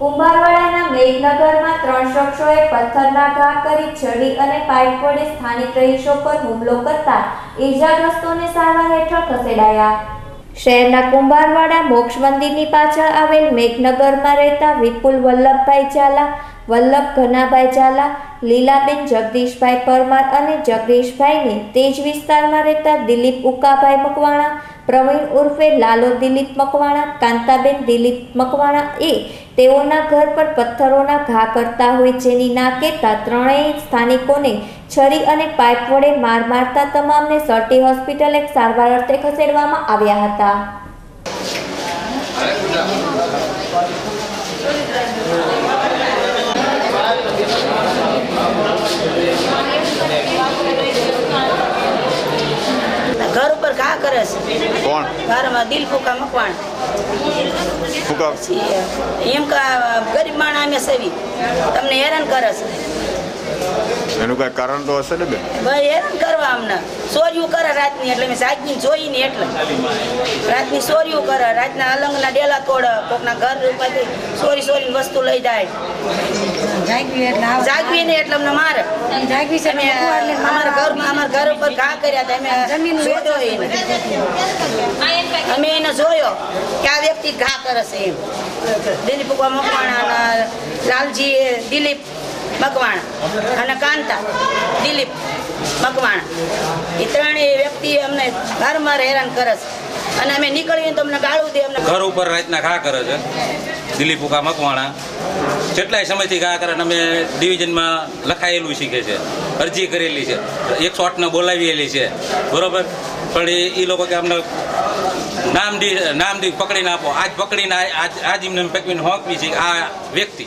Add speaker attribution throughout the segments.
Speaker 1: કુંભારવાડાના મેઘનગરમાં ત્રણ શખ્સોએ પથ્થરના ઘા કરી છડી અને પાઇપ વડે સ્થાનિક રહીશો પર હુમલો કરતા ઈજાગ્રસ્તોને સારવાર હેઠળ ખસેડાયા. શહેરના કુંભારવાડા મોક્ષ મંદિરની પાછળ આવેલ મેઘનગરમાં રહેતા વિપુલ વલ્લભભાઈ ઝાલા, વલ્લભ ઘનાભાઈ ઝાલા લીલાબેન જગદીશભાઈ પરમાર અને જગદીશભાઈને તે જ વિસ્તારમાં રહેતા દિલીપ ઉકાભાઈ મકવાણા, પ્રવીણ ઉર્ફે લાલો દિલીપ મકવાણા, કાંતાબેન દિલીપ મકવાણા એ તેઓના ઘર પર પથ્થરોના ઘા કરતા હોય જેની ના કહેતા ત્રણેય સ્થાનિકોને છરી અને પાઇપ વડે માર મારતા તમામને સરટી હોસ્પિટલે સારવાર અર્થે ખસેડવામાં આવ્યા હતા
Speaker 2: ઘર ઉપર ઘા કરે છે
Speaker 3: કોણ?
Speaker 2: ઘરમાં દિલ ફૂકા મકવાણ.
Speaker 3: ફૂકા
Speaker 2: એમ કે ગરીબ માણા અમે સેવી. તમને હેરાન કરે છે.
Speaker 3: એનું કઈ કારણ તો હશે ને બેન?
Speaker 2: ભાઈ હેરાન કરવા અમને. ચોર્યું કરે રાતની એટલે મેં સાજની જોઈ ને એટલે. રાતની ચોર્યું કરે રાતના અલંગના ડેલા તોડે કોકના ઘર ઉપરથી ચોરી સોરી વસ્તુ લઈ જાય. જાગવી ને એટલે અમને મારે. અમે અમારા ઘર અમારા ઘર ઉપર ઘા કર્યા હતા અમે જોયો એને. અમે એને જોયો કે આ વ્યક્તિ ઘા કરે છે એમ. દિલીપ ઉગવા મકવાણા લાલજી દિલીપ મકવાણા અને કાંતા, દિલીપ મકવાણા એ ત્રણેય વ્યક્તિ અમને વારંવાર હેરાન કરે છે. અને અમે નીકળીએ તો અમને ગાળું દે, અમને
Speaker 4: ઘર ઉપર રાતના ઘા કરે છે. દિલીપ ઉકા મકવાણા. કેટલાય સમયથી ઘા કરે અમે ડિવિઝનમાં લખાયેલું શીખે છે. અરજી કરેલી છે. એકસો આઠને બોલાવેલી છે. બરોબર? પણ એ લોકો કે અમને નામ દી નામ દી પકડીને આપો. આજ પકડીને આજ આજ એમને પકવીને હોંકવી છે. આ વ્યક્તિ.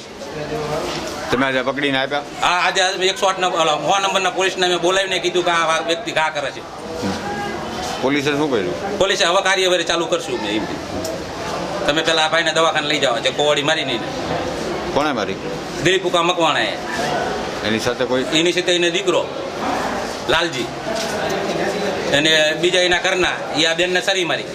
Speaker 3: તમે આજે પકડીને આપ્યા?
Speaker 4: આ આજે એકસો આઠ આઠના સો નંબરના પોલીસને અમે બોલાવીને કીધું કે આ વ્યક્તિ ઘા કરે છે.
Speaker 3: પોલીસે શું કર્યું?
Speaker 4: પોલીસે હવે કાર્યવાહી ચાલુ કરશું મેં એમ. તમે પેલા આ ભાઈને દવાખાને લઈ જાઓ છે કોવાડી મારી નહીં.
Speaker 3: કોણે મારી?
Speaker 4: દિલીપ ઉકા મકવાણાએ.
Speaker 3: એની સાથે કોઈ?
Speaker 4: એની સાથે એને દીકરો લાલજી. અને બીજા એના ઘરના એ આ બેનને સરી મારી